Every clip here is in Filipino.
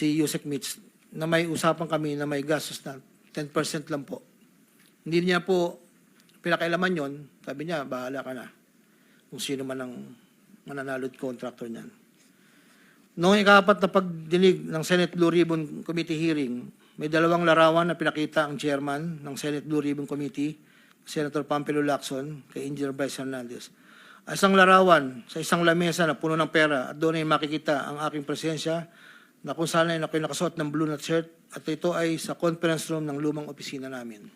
si Yusek Mitch na may usapan kami na may gastos na 10% lang po. Hindi niya po pinakailaman yon. Sabi niya, bahala ka na. Kung sino man ang mananalot contractor niyan. Noong ikapat na pagdinig ng Senate Blue Ribbon Committee hearing, may dalawang larawan na pinakita ang chairman ng Senate Blue Ribbon Committee, Senator Pampilo Lacson, kay Engineer Bryce Hernandez. Isang larawan sa isang lamesa na puno ng pera at doon ay makikita ang aking presensya na kung saan ay ako'y nakasuot ng blue na shirt at ito ay sa conference room ng lumang opisina namin.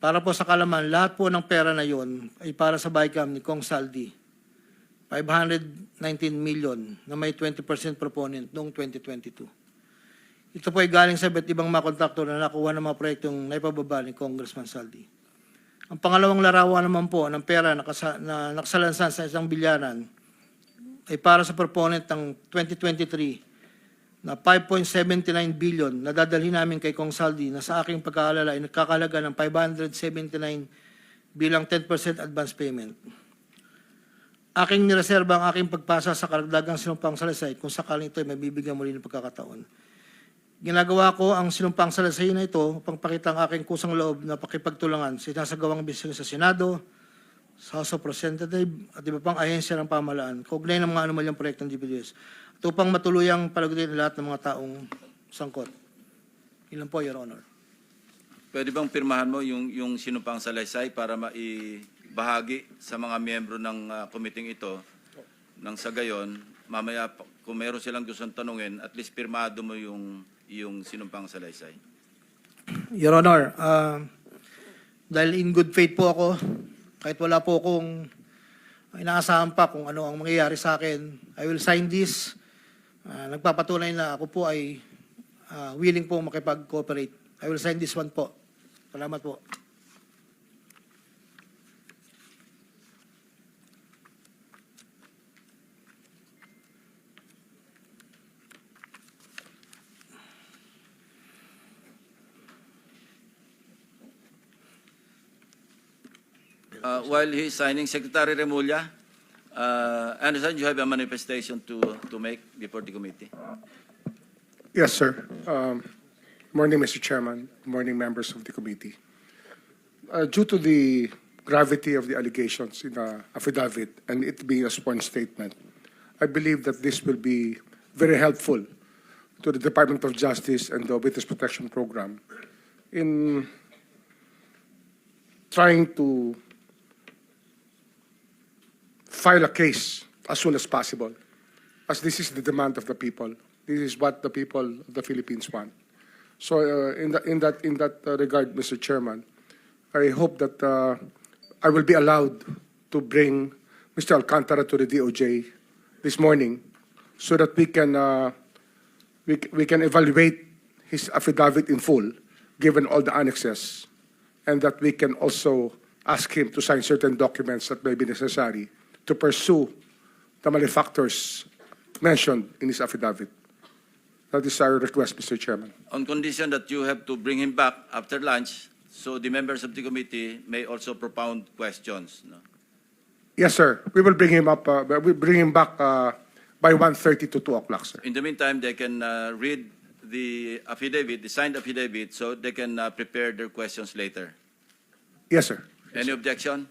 Para po sa kalaman, lahat po ng pera na yon ay para sa BICAM ni Kong Saldi. 519 million na may 20% proponent noong 2022. Ito po ay galing sa iba't ibang mga kontraktor na nakuha ng mga proyektong naipababa ni Congressman Saldi. Ang pangalawang larawan naman po ng pera na, na nakasalansan sa isang bilyaran ay para sa proponent ng 2023 na 5.79 billion na dadalhin namin kay Kong Saldi na sa aking pagkaalala ay nagkakalaga ng 579 bilang 10% advance payment. Aking nireserba ang aking pagpasa sa karagdagang sinumpang salasay kung sakaling ito ay mabibigyan muli ng pagkakataon. Ginagawa ko ang sinumpang salasay na ito upang pakita ang aking kusang loob na pakipagtulangan sa sinasagawang bisyon sa Senado, sa House of Representatives at iba pang ahensya ng pamahalaan, kaugnay ng mga anomalyang proyekto ng DPWS, at upang matuluyang palagutin ang lahat ng mga taong sangkot. Ilan po, Your Honor. Pwede bang pirmahan mo yung, yung sinumpang salaysay para maibahagi sa mga miyembro ng uh, committee ito nang sa gayon, mamaya kung meron silang gustong tanungin, at least pirmado mo yung, yung sinumpang salaysay. Your Honor, ah, dahil in good faith po ako, kahit wala po akong inaasahan pa kung ano ang mangyayari sa akin, I will sign this. Ah, nagpapatunay na ako po ay ah, willing po makipag-cooperate. I will sign this one po. Salamat po. While he is signing, Secretary Remulla, uh, I understand you have a manifestation to, to make before the committee. Yes, sir. Um, Morning, Mr. Chairman. Morning, members of the committee. Uh, Due to the gravity of the allegations in the affidavit and it being a sworn statement, I believe that this will be very helpful to the Department of Justice and the Witness Protection Program in trying to file a case as soon as possible, as this is the demand of the people. This is what the people of the Philippines want. So, uh, in that in that in that uh, regard, Mr. Chairman, I hope that uh, I will be allowed to bring Mr. Alcantara to the DOJ this morning, so that we can uh, we we can evaluate his affidavit in full, given all the annexes, and that we can also ask him to sign certain documents that may be necessary to pursue the malefactors mentioned in his affidavit. That is our request, Mr. Chairman. On condition that you have to bring him back after lunch, so the members of the committee may also propound questions. No? Yes, sir. We will bring him up, uh, we bring him back uh, by 1:30 to 2 o'clock, sir. In the meantime, they can uh, read the affidavit, the signed affidavit, so they can uh, prepare their questions later. Yes, sir. Any objection?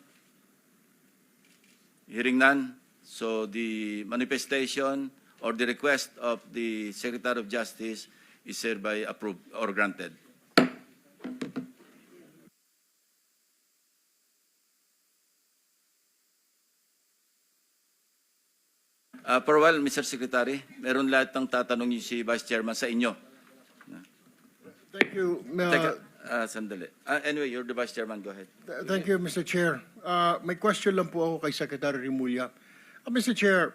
Hearing none, so the manifestation or the request of the Secretary of Justice is hereby approved or granted. Uh, for a while, Mr. Secretary, meron lahat ng tatanong yung si Vice Chairman sa inyo. Thank you. uh, Teka, uh, sandali. Uh, anyway, you're the Vice Chairman, go ahead. th- Thank you, Mr. Chair. Uh, May question lang po ako kay Secretary Remulla. Uh, Mr. Chair,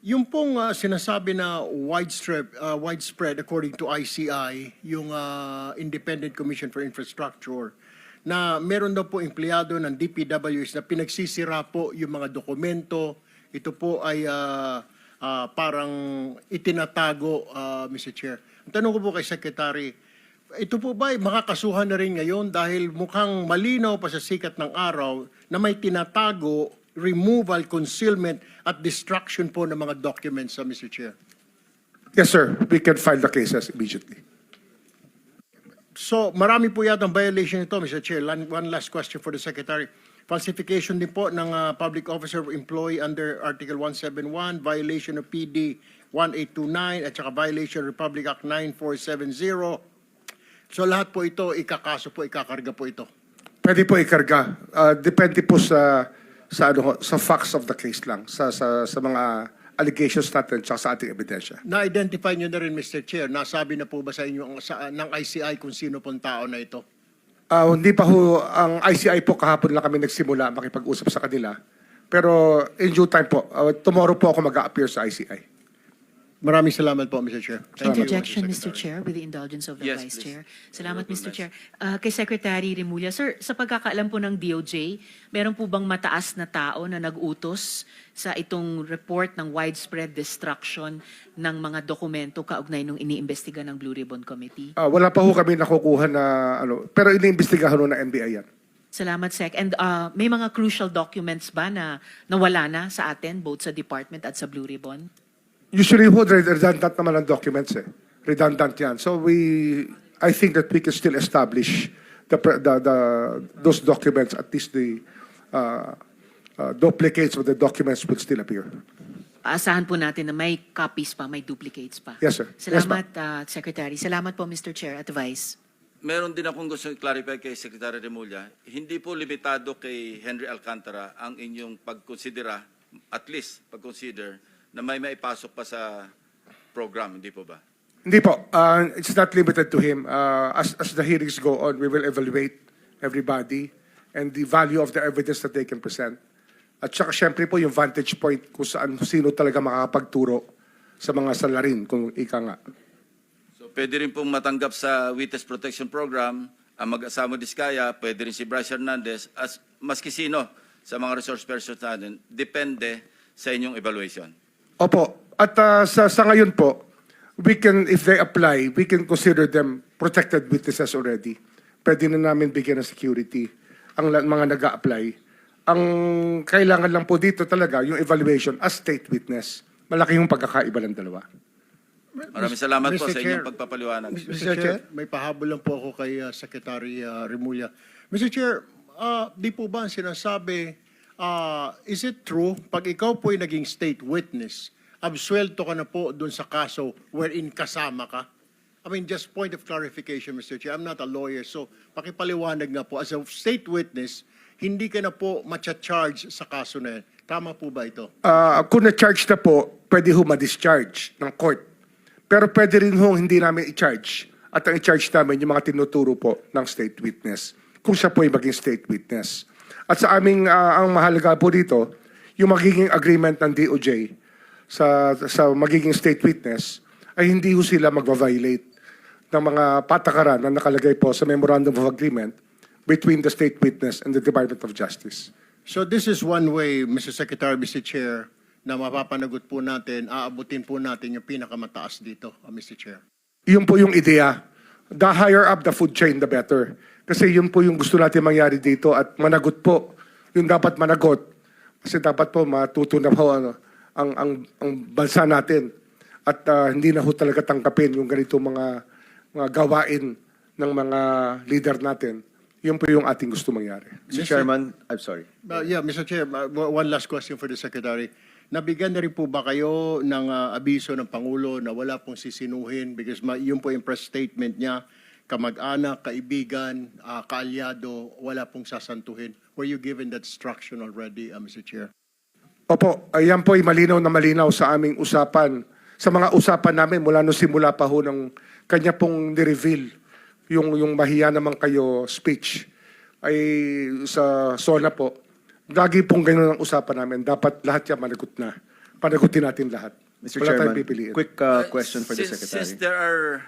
yung pong uh, sinasabi na widespread, uh, widespread according to ICI, yung uh, Independent Commission for Infrastructure, na meron daw po empleyado ng DPWs na pinagsisira po yung mga dokumento. Ito po ay uh, uh, parang itinatago, uh, Mr. Chair. Ang tanong ko po kay Secretary, ito po ba makakasuhan na rin ngayon dahil mukhang malinaw pa sa sikat ng araw na may tinatago, removal, concealment at destruction po ng mga documents sa Mr. Chair? Yes, sir. We can file the cases immediately. So, marami po yata ang violation ito, Mr. Chair. One last question for the Secretary. Falsification din po ng ah, public officer or employee under Article 171, violation of PD 1829, at saka violation of Republic Act 9470. So, lahat po ito, ikakaso po, ikakarga po ito. Pwede po ikarga. Ah, depende po sa sa ano sa facts of the case lang, sa sa sa mga allegations natin tsaka sa ating ebidensya. Na-identify nyo na rin, Mr. Chair, nasabi na po ba sa inyo ang, sa, ng ICI kung sino pong tao na ito? Ah, hindi pa ho ang ICI po kahapon lang kami nagsimula makipag-usap sa kanila. Pero in due time po, ah, tomorrow po ako mag-appear sa ICI. Maraming salamat po, Mr. Chair. Thank you, Interjection, Mr. Secretary. Chair, with the indulgence of the Yes, Vice please. Chair. Salamat, Mr. recognize. Chair. Ah, kay Secretary Remulla, Sir, sa pagkakaalam po ng DOJ, meron po bang mataas na tao na nag-utos sa itong report ng widespread destruction ng mga dokumento kaugnay nung iniimbestiga ng Blue Ribbon Committee? Ah, wala pa ho kami nakukuha na ano, pero iniimbestigahan ho ng NBI yan. Salamat, Sec. And ah, may mga crucial documents ba na nawala na sa atin, both sa department at sa Blue Ribbon? Usually ho, redundant naman ang documents eh. Redundant yan. So we, I think that we can still establish the, the, the those documents, at least the uh, uh, duplicates of the documents will still appear. Aasahan po natin na may copies pa, may duplicates pa. Yes, sir. Yes, Salamat, ah, Secretary. Salamat po, Mr. Chair at Vice. Meron din akong gusto i-clarify kay Secretary Remulla. Hindi po limitado kay Henry Alcantara ang inyong pagkonsidera, at least pag-consider, na may maipasok pa sa program, hindi po ba? Hindi po. Uh, it's not limited to him. Uh, as, as the hearings go on, we will evaluate everybody and the value of the evidence that they can present. At saka syempre po yung vantage point kung saan sino talaga makakapagturo sa mga salarin, kung ika nga. So pwede rin pong matanggap sa Witness Protection Program ang mag-asama Diskaya, pwede rin si Bryce Hernandez, as maski sino sa mga resource persons natin, depende sa inyong evaluation. Opo. At uh, sa, sa ngayon po, we can, if they apply, we can consider them protected witnesses already. Pwede na namin bigyan ng security ang mga nag apply Ang kailangan lang po dito talaga, yung evaluation as state witness. Malaki yung pagkakaiba ng dalawa. Maraming salamat po Mr. sa Chair. inyong pagpapaliwanag. Mr. Chair, may pahabol lang po ako kay uh, Secretary uh, Remulla. Mr. Chair, uh, di po ba ang sinasabi, uh, is it true, pag ikaw po'y naging state witness, absuelto ka na po dun sa kaso wherein kasama ka? I mean, just point of clarification, Mr. Chair. I'm not a lawyer, so pakipaliwanag nga po. As a state witness, hindi ka na po matcha-charge sa kaso na yan. Tama po ba ito? Ah, kung na-charge na po, pwede ho ma-discharge ng court. Pero pwede rin ho hindi namin i-charge. At ang i-charge namin yung mga tinuturo po ng state witness. Kung siya po ay maging state witness. At sa aming, ah, ang mahalaga po dito, yung magiging agreement ng DOJ sa, sa magiging state witness, ay hindi ho sila magva-violate ng mga patakaran na nakalagay po sa Memorandum of Agreement between the state witness and the Department of Justice. So this is one way, Mr. Secretary, Mr. Chair, na mapapanagot po natin, aabutin po natin yung pinakamataas dito, uh, Mr. Chair. Yun po yung ideya. The higher up the food chain, the better. Kasi yun po yung gusto natin mangyari dito at managot po. Yung dapat managot. Kasi dapat po matuto na po ano, ang, ang, ang bansa natin. At ah, hindi na ho talaga tangkapin yung ganito mga, mga gawain ng mga leader natin. Yun po yung ating gusto mangyari. Mr. Mr. Chairman, I'm sorry. Uh, yeah, Mr. Chair, uh, one last question for the Secretary. Nabigyan na rin po ba kayo ng uh, abiso ng Pangulo na wala pong sisinuhin because ma- yun po yung press statement niya, kamag-anak, kaibigan, uh, kaalyado, wala pong sasantuhin. Were you given that instruction already, uh, Mr. Chair? Opo, ayan po ay malinaw na malinaw sa aming usapan. Sa mga usapan namin mula nung simula pa ho ng kanya pong ni-reveal yung, yung mahiya naman kayo speech ay sa SONA po. Lagi pong ganun ang usapan namin. Dapat lahat yan managot na. Panagutin natin lahat. Mr. Wala Chairman, quick uh, question for the Since- Secretary. Since there are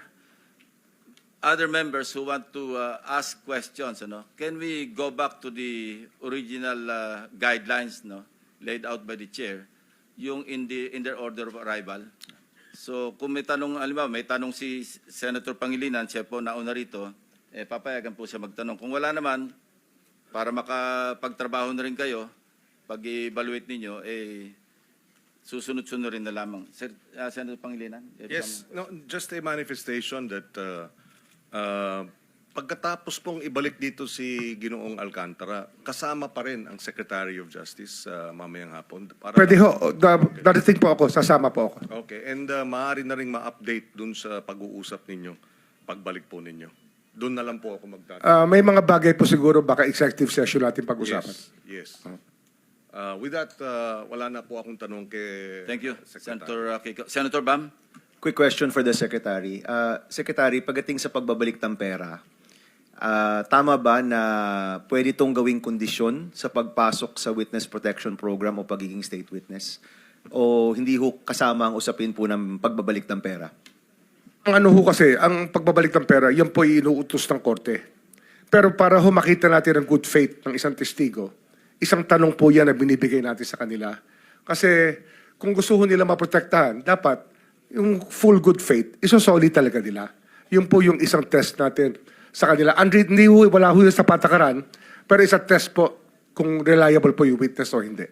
other members who want to uh, ask questions, ano, can we go back to the original uh, guidelines no, laid out by the chair, yung in, the, in their order of arrival? So kung may tanong, mo, may tanong si Senator Pangilinan, siya po nauna rito, eh, papayagan po siya magtanong. Kung wala naman, para makapagtrabaho na rin kayo, pag-evaluate ninyo, eh, susunod-sunod rin na lamang. Sir, uh, Senator Pangilinan? Yes, no, just a manifestation that uh, uh, pagkatapos pong ibalik dito si Ginoong Alcantara, kasama pa rin ang Secretary of Justice uh, mamayang hapon. Para Pwede ho, da- darating po ako, sasama po ako. Okay, and uh, maaari na rin ma-update dun sa pag-uusap ninyo, pagbalik po ninyo. Doon na lang po ako magdadala. Ah, may mga bagay po siguro baka executive session natin pag-usapan. Yes, yes. Uh, with that, uh, wala na po akong tanong kay Thank you, Secretary. Senator uh. Senator Bam? Quick question for the Secretary. Uh, Secretary, pagdating sa pagbabalik ng pera, ah, tama ba na pwede itong gawing kondisyon sa pagpasok sa Witness Protection Program o pagiging state witness? O hindi ho kasama ang usapin po ng pagbabalik ng pera? Ang ano ho kasi, ang pagbabalik ng pera, yan po ay inuutos ng korte. Pero para ho makita natin ang good faith ng isang testigo, isang tanong po yan na binibigay natin sa kanila. Kasi kung gusto ho nila maprotektahan, dapat yung full good faith, isosolid talaga nila. Yun po yung isang test natin sa kanila. And hindi ho, wala ho yun sa patakaran, pero isang test po kung reliable po yung witness o hindi.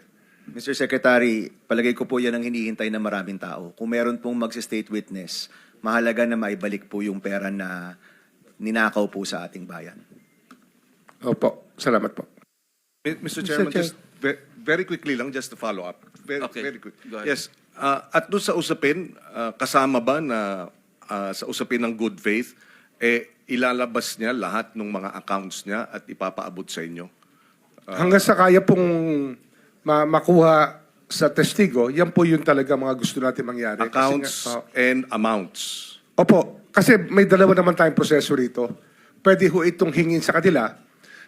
Mr. Secretary, palagay ko po yan ang hinihintay ng maraming tao. Kung meron pong mag-state witness, mahalaga na maibalik po yung pera na ninakaw po sa ating bayan. Opo, salamat po. Mr. Chairman, Chair. just ve- very quickly lang, just to follow up. Very, Okay, very quick. Yes, uh, at doon sa usapin, uh, kasama ba na uh, sa usapin ng good faith, eh, ilalabas niya lahat ng mga accounts niya at ipapaabot sa inyo? Hanggang sa kaya pong ma- makuha sa testigo, yan po yung talaga mga gusto natin mangyari. Kasi Accounts nga- oh. and amounts. opo, kasi may dalawa naman tayong proseso rito. Pwede ho itong hingin sa kanila.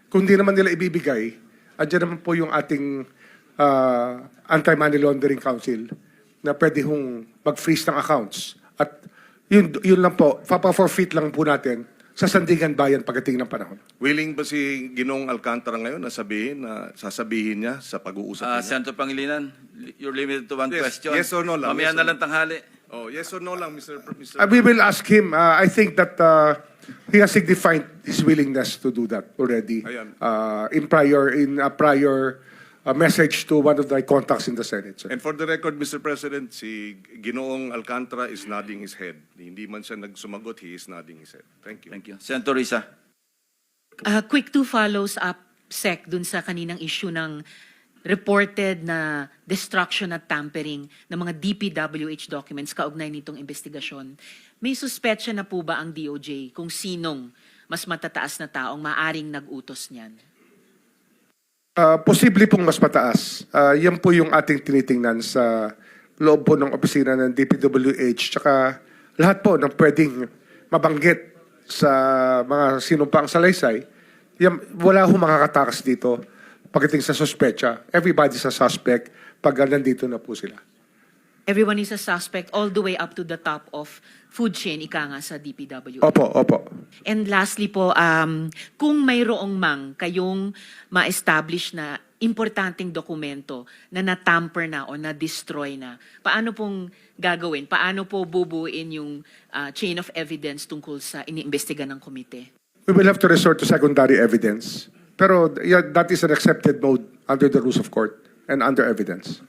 Kung di naman nila ibibigay, andyan naman po yung ating ah, Anti-Money Laundering Council na pwede hong mag-freeze ng accounts. At yun, yun lang po, papa-forfeit lang po natin sa Sandigan Bayan pagdating ng panahon. Willing ba si Ginong Alcantara ngayon na sabihin, na sasabihin niya sa pag-uusap Uh, niya? Senator Pangilinan, you're limited to one Yes, question. yes or no lang, Mamaya yes na lang tanghali. Oh, yes or no lang, Mr. Pr- Mr. Uh, we will ask him. Uh, I think that uh, he has signified his willingness to do that already. Ayan. Uh, in prior in a prior uh, message to one of the contacts in the Senate. sir. And for the record, Mr. President, si Ginoong Alcantara is nodding his head. Hindi man siya nagsumagot, he is nodding his head. Thank you. Thank you. Senator Risa? Uh, quick two follows up, Sec, dun sa kaninang issue ng reported na destruction at tampering ng mga DPWH documents kaugnay nitong investigasyon. May suspetsya na po ba ang DOJ kung sinong mas matataas na taong maaring nag-utos niyan? Uh, posible pong mas mataas. Uh, yan po yung ating tinitingnan sa loob po ng opisina ng DPWH tsaka lahat po ng pwedeng mabanggit sa mga sinumpang salaysay. Yan, wala ho makakatakas dito pagdating sa suspecha. Everybody's a suspect pag nandito na po sila. Everyone is a suspect all the way up to the top of food chain, ika nga sa DPWH. Opo, opo. And lastly po, um, kung mayroong mang kayong ma-establish na importanteng dokumento na natamper na o na-destroy na, paano pong gagawin? Paano po bubuin yung uh, chain of evidence tungkol sa iniimbestiga ng komite? We will have to resort to secondary evidence. Pero yeah, that is an accepted mode under the rules of court and under evidence.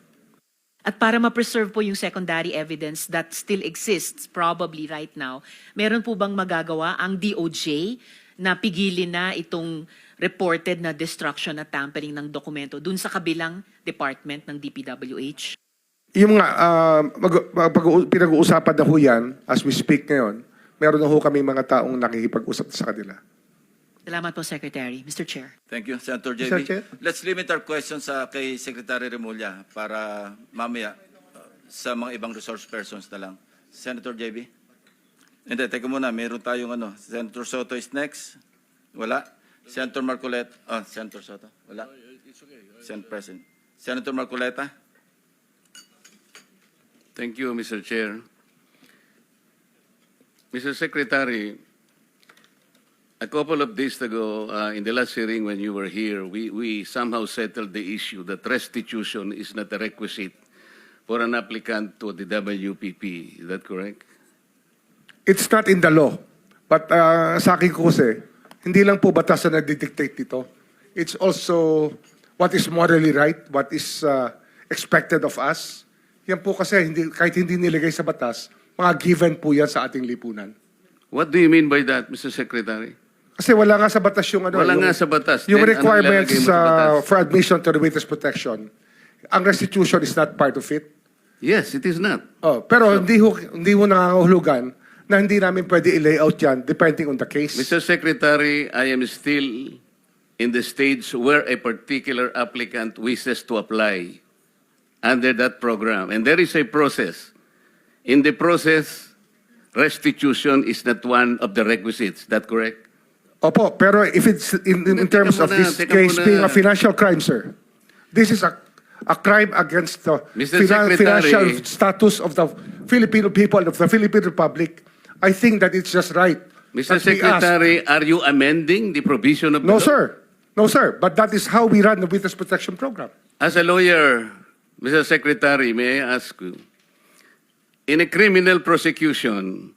At para ma-preserve po yung secondary evidence that still exists probably right now, meron po bang magagawa ang DOJ na pigilin na itong reported na destruction at tampering ng dokumento dun sa kabilang department ng DPWH? Yung mga ah, mag- mag- pag- pinag-uusapan na ho yan, as we speak ngayon, meron na ho kami mga taong nakikipag-usap sa kanila. Salamat po, Secretary. Mr. Chair. Thank you, Senator Mr. JB. Chair. Let's limit our questions sa kay Secretary Remulla para mamaya uh, sa mga ibang resource persons na lang. Senator JB? Hindi, teka muna. Meron tayong ano. Senator Soto is next. Wala. Senator Marcolet. Ah, Senator Soto. Wala. Sen President. Senator Marcoleta? Thank you, Mr. Chair. Mr. Secretary, a couple of days ago, uh, in the last hearing when you were here, we, we somehow settled the issue that restitution is not a requisite for an applicant to the WPP. Is that correct? It's not in the law. But ah, sa akin ko kasi, hindi lang po batas na nagdidictate dito. It's also what is morally right, what is ah, expected of us. Yan po kasi hindi, kahit hindi nilagay sa batas, mga given po yan sa ating lipunan. What do you mean by that, Mr. Secretary? Kasi wala nga sa batas yung ano. Wala yung, nga sa batas. Yung Then, ano requirements mo sa uh, batas? for admission to the witness protection. Ang restitution is not part of it. Yes, it is not. Oh, pero hindi ho, hindi ho nangangahulugan na hindi namin pwede i-layout yan depending on the case. Mr. Secretary, I am still in the stage where a particular applicant wishes to apply under that program. And there is a process. In the process, restitution is not one of the requisites. That correct? Opo, pero if it's in, in, in terms of muna, this teka case muna. being a financial crime, sir, this is a a crime against the Mr. Secretary. financial status of the Filipino people of the Philippine Republic. I think that it's just right. Mr. that we ask- Secretary, are you amending the provision of the No, law? sir. No, sir. But that is how we run the witness protection program. As a lawyer, Mr. Secretary, may I ask you, in a criminal prosecution,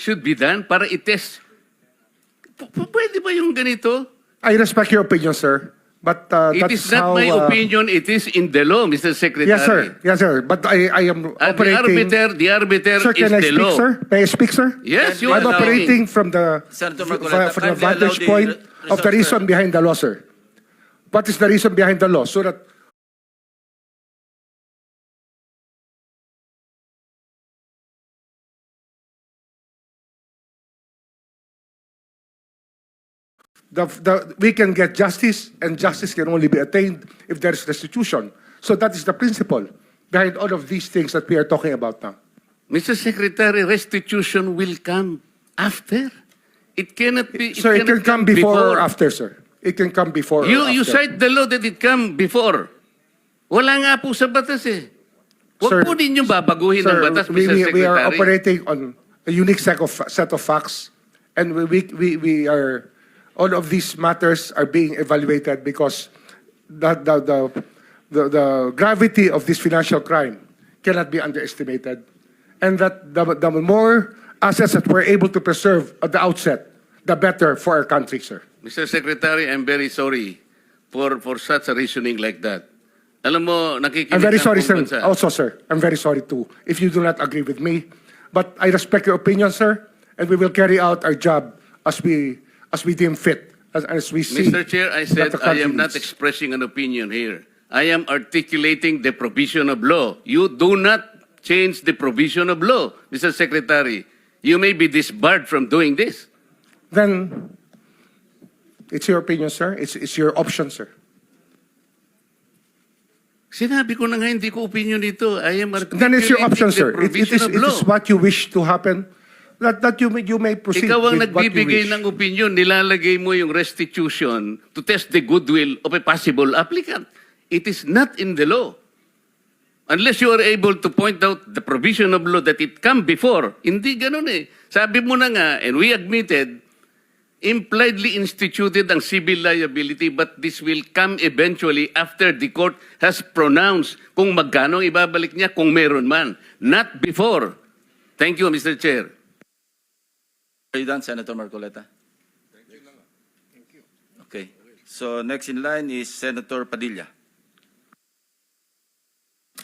should be done para i-test. P- p- pwede ba yung ganito? I respect your opinion, sir. But uh, It that's is not how, my uh, opinion, it is in the law, Mr. Secretary. Yes, sir. Yes, sir. But I, I am the operating. arbiter, the arbiter Sir, is can I the speak, law. sir? May I speak, sir? Yes, you I'm are operating from the Senator f- Marcoleta, from the vantage the point re- of the reason behind the law, sir. What is the reason behind the law? So that the, the, we can get justice, and justice can only be attained if there is restitution. So that is the principle behind all of these things that we are talking about now. Mr. Secretary, restitution will come after. It cannot be. so it can cannot come before, or after, sir. It can come before You, you cite the law that it come before. Wala nga po sa batas eh. Huwag po ninyong babaguhin ang Sir, batas, we, Mr. we, Secretary. we are operating on a unique set of, set of facts, and we, we, we, we are, all of these matters are being evaluated because the, the, the, the, the gravity of this financial crime cannot be underestimated. And that the, the more assets that we're able to preserve at the outset, the better for our country, sir. Mr. Secretary, I'm very sorry for, for such a reasoning like that. Alam mo, nakikinig I'm very sorry, sir. bansa. Also, sir, I'm very sorry too, if you do not agree with me. But I respect your opinion, sir, and we will carry out our job as we, as we deem fit, as, as we see. Mr. Chair, I said the I am not expressing an opinion here. I am articulating the provision of law. You do not change the provision of law, Mr. Secretary. You may be disbarred from doing this. Then, it's your opinion, sir. It's, it's your option, sir. Sinabi ko na nga hindi ko opinion ito. I am Then it's your option, articulating sir. the It, it, provision is, of it law. is what you wish to happen, that, that you may, you may proceed Ikaw ang with what you nagbibigay ng opinion, nilalagay mo yung restitution to test the goodwill of a possible applicant. It is not in the law. Unless you are able to point out the provision of law that it come before. Hindi ganun eh. Sabi mo na nga, and we admitted, impliedly instituted ang civil liability but this will come eventually after the court has pronounced kung magkano ibabalik niya kung meron man. Not before. Thank you, Mr. Chair. Are you done, Senator Marcoleta? Okay. So next in line is Senator Padilla.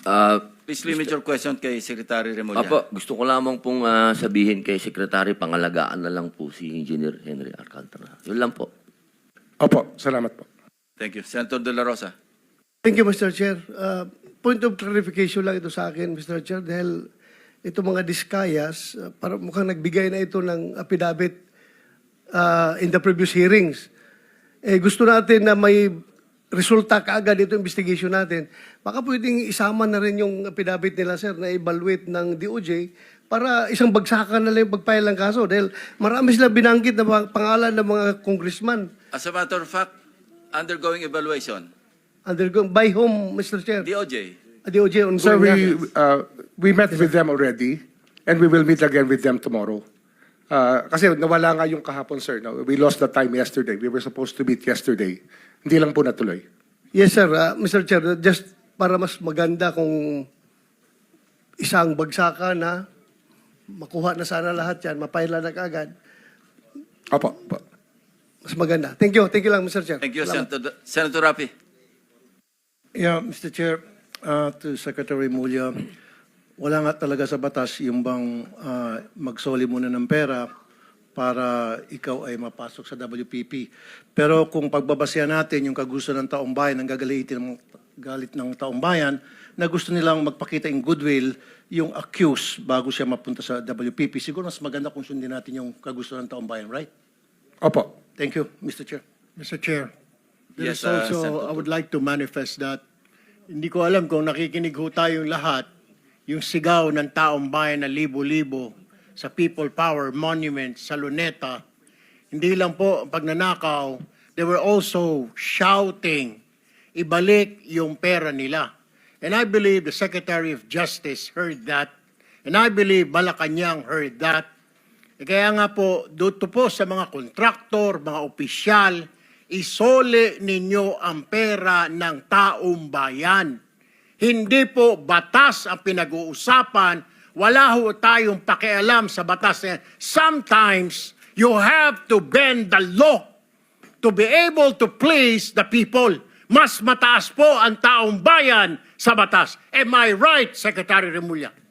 Ah, Please limit your question kay Secretary Remulla. Apo, gusto ko lamang pong ah, sabihin kay Secretary, pangalagaan na lang po si Engineer Henry Alcantara. Yun lang po. Opo, salamat po. Thank you. Senator De La Rosa. Thank you, Mr. Chair. Uh, point of clarification lang ito sa akin, Mr. Chair, dahil ito mga diskayas, uh, para mukhang nagbigay na ito ng affidavit uh, in the previous hearings. Eh, gusto natin na may resulta kaagad ito investigation natin. Baka pwedeng isama na rin yung pinabit nila, sir, na evaluate ng DOJ para isang bagsakan na lang yung pagpile ng kaso. Dahil marami sila binanggit na mga pangalan ng mga congressman. As a matter of fact, undergoing evaluation, Undergo, by whom, Mr. Chair? DOJ. DOJ ongoing Sir, na. we, uh, we met with them already, and we will meet again with them tomorrow. Uh, kasi nawala nga yung kahapon, sir. No? We lost the time yesterday. We were supposed to meet yesterday. Hindi lang po natuloy. Yes, sir. Ah, Mr. Chair, just para mas maganda kung isang bagsakan na makuha na sana lahat yan, mapaila na kaagad, Opo. opo. mas maganda. Thank you. Thank you lang, Mr. Chair. Thank you, Salamat. Senator, Senator Rapi. Yeah, Mr. Chair, uh, to Secretary Mulya, wala nga talaga sa batas yung bang uh, magsoli muna ng pera para ikaw ay mapasok sa WPP. Pero kung pagbabasehan natin yung kagusto ng taong bayan, ang gagalitin ng galit ng taong bayan, na gusto nilang magpakita in goodwill yung accused bago siya mapunta sa WPP. Siguro mas maganda kung sundin natin yung kagusto ng taong bayan, right? Opo. Thank you, Mr. Chair. Mr. Chair, there Yes, is uh, also, Senator I would like to manifest that hindi ko alam kung nakikinig ho tayong lahat, yung sigaw ng taong bayan na libo-libo sa People Power Monument sa Luneta, hindi lang po pagnanakaw, they were also shouting, ibalik yung pera nila. And I believe the Secretary of Justice heard that. And I believe Malacanang heard that. Eh, Kaya nga po, dito po sa mga kontraktor, mga opisyal, isole ninyo ang pera ng taong bayan. Hindi po batas ang pinag-uusapan. Wala ho tayong pakialam sa batas. yan. Sometimes, you have to bend the law to be able to please the people. Mas mataas po ang taong bayan sa batas. Am I right, Secretary Remulla?